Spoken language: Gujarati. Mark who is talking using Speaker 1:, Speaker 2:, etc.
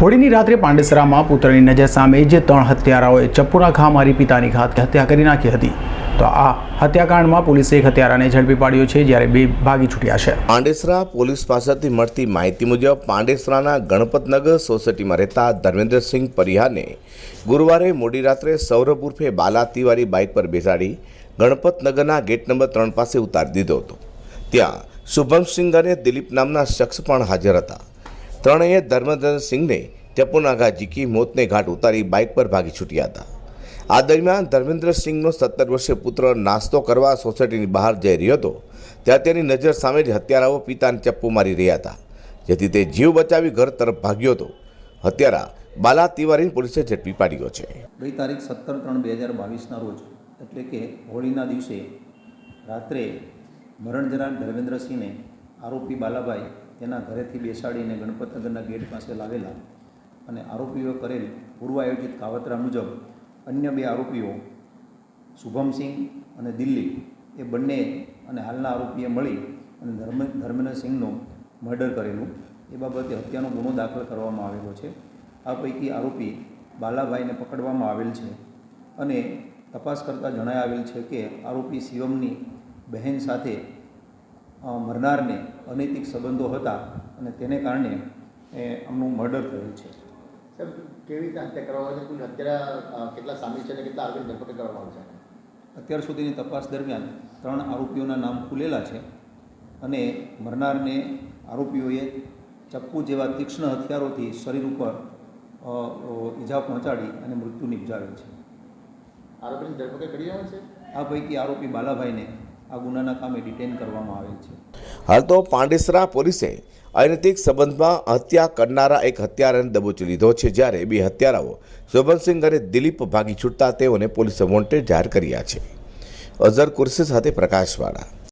Speaker 1: હોળીની રાત્રે પાંડેસરામાં પુત્રની નજર સામે જે ત્રણ હત્યારાઓએ ચપ્પુના ઘા મારી પિતાની ઘાત હત્યા કરી નાખી હતી. તો આ હત્યાકાંડમાં પોલીસે એક હત્યારાને ઝડપી પાડ્યો છે, જ્યારે બે ભાગી છૂટ્યા છે.
Speaker 2: પાંડેસરા પોલીસ પાસેથી મળતી માહિતી મુજબ પાંડેસરાના ગણપતનગર સોસાયટીમાં રહેતા ધર્મેન્દ્રસિંહ પરિહારને ગુરુવારે મોડી રાત્રે સૌરભ ઉર્ફે બાલા તિવારી બાઇક પર બેસાડી ગણપતનગરના ગેટ નંબર ત્રણ પાસે ઉતારી દીધો હતો. ત્યાં શુભમસિંહ અને દિલીપ નામના શખ્સ પણ હાજર હતા. ત્રણેય ધર્મેન્દ્રસિંહને ચપ્પુના ઘા ઝીકી મોતને ઘાટ ઉતારી બાઇક પર ભાગી છૂટ્યા હતા. આ દરમિયાન ધર્મેન્દ્રસિંહનો સત્તર વર્ષીય પુત્ર નાસ્તો કરવા સોસાયટીની બહાર જઈ રહ્યો હતો, ત્યાં તેની નજર સામે જ હત્યારાઓ પિતાને ચપ્પુ મારી રહ્યા હતા. જેથી તે જીવ બચાવી ઘર તરફ ભાગ્યો હતો. હત્યારા બાલા તિવારીને પોલીસે ઝડપી પાડ્યો છે.
Speaker 3: ગઈ તારીખ સત્તર ત્રણ બે હજાર બાવીસના રોજ, એટલે કે હોળીના દિવસે રાત્રે મરણ જનાર ધર્મેન્દ્રસિંહને આરોપી બાલાભાઈ તેના ઘરેથી બેસાડીને ગણપતનગરના ગેટ પાસે લાવેલા અને આરોપીઓએ કરેલ પૂર્વ આયોજિત કાવતરા મુજબ અન્ય બે આરોપીઓ, શુભમસિંહ અને દિલ્હી, એ બંને અને હાલના આરોપીએ મળી અને ધર્મ, ધર્મેન્દ્રસિંહનું મર્ડર કરેલું. એ બાબતે હત્યાનો ગુનો દાખલ કરવામાં આવેલો છે. આ પૈકી આરોપી બાલાભાઈને પકડવામાં આવેલ છે અને તપાસ કરતાં જણાય આવેલ છે કે આરોપી શિવમની બહેન સાથે મરનારને અનૈતિક સંબંધો હતા અને તેને કારણે એ આમનું મર્ડર થયું છે.
Speaker 4: સાહેબ કેવી રીતે હત્યા કરવામાં આવે છે? અત્યારે કેટલા સામે છે અને કેટલા આરોપી ધરપકડ કરવામાં આવે છે?
Speaker 3: અત્યાર સુધીની તપાસ દરમિયાન ત્રણ આરોપીઓના નામ ખુલેલા છે અને મરનારને આરોપીઓએ ચપ્પુ જેવા તીક્ષ્ણ હથિયારોથી શરીર ઉપર ઈજા પહોંચાડી અને મૃત્યુ નિપજાવ્યું છે.
Speaker 4: આરોપીની ધરપકડ કરી આવે છે?
Speaker 3: આ પૈકી આરોપી બાલાભાઈને આ ગુનાના કામે ડિટેન કરવામાં આવેલ છે.
Speaker 2: હાલ તો પાંડેસરા પોલીસે અનૈતિક સંબંધમાં હત્યા કરનારા એક હત્યારાને દબોચી લીધો છે, જ્યારે બે હત્યારાઓ શોભનસિંહ અને દિલીપ ભાગી છૂટતા તેઓને પોલીસે વોન્ટેડ જાહેર કર્યા છે. અઝર કુરશી સાથે પ્રકાશવાળા.